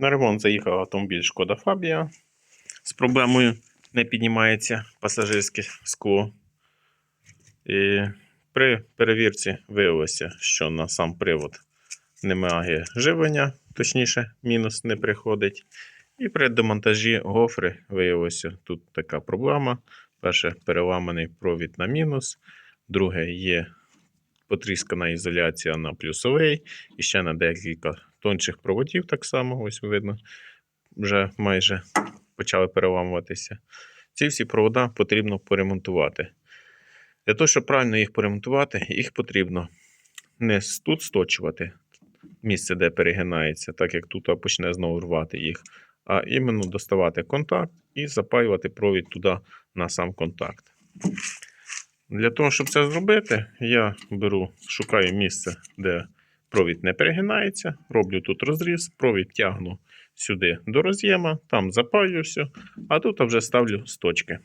На ремонт заїхав автомобіль Шкода Фабія. З проблемою не піднімається пасажирське скло. І при перевірці виявилося, що на сам привод немає живлення, точніше, мінус не приходить. І при демонтажі гофри виявилося тут така проблема. Перше, переламаний провід на мінус. Друге, є потріскана ізоляція на плюсовий. І ще на декілька тончих проводів так само, ось видно, вже майже почали переламуватися. Ці всі провода потрібно поремонтувати. Для того, щоб правильно їх поремонтувати, їх потрібно не тут сточувати місце, де перегинається, так як тут почне знову рвати їх, а іменно доставати контакт і запаювати провід туди на сам контакт. Для того, щоб це зробити, я беру, шукаю місце, де провід не перегинається, роблю тут розріз, провід тягну сюди до роз'єма, там запаюся, а тут вже ставлю сточки.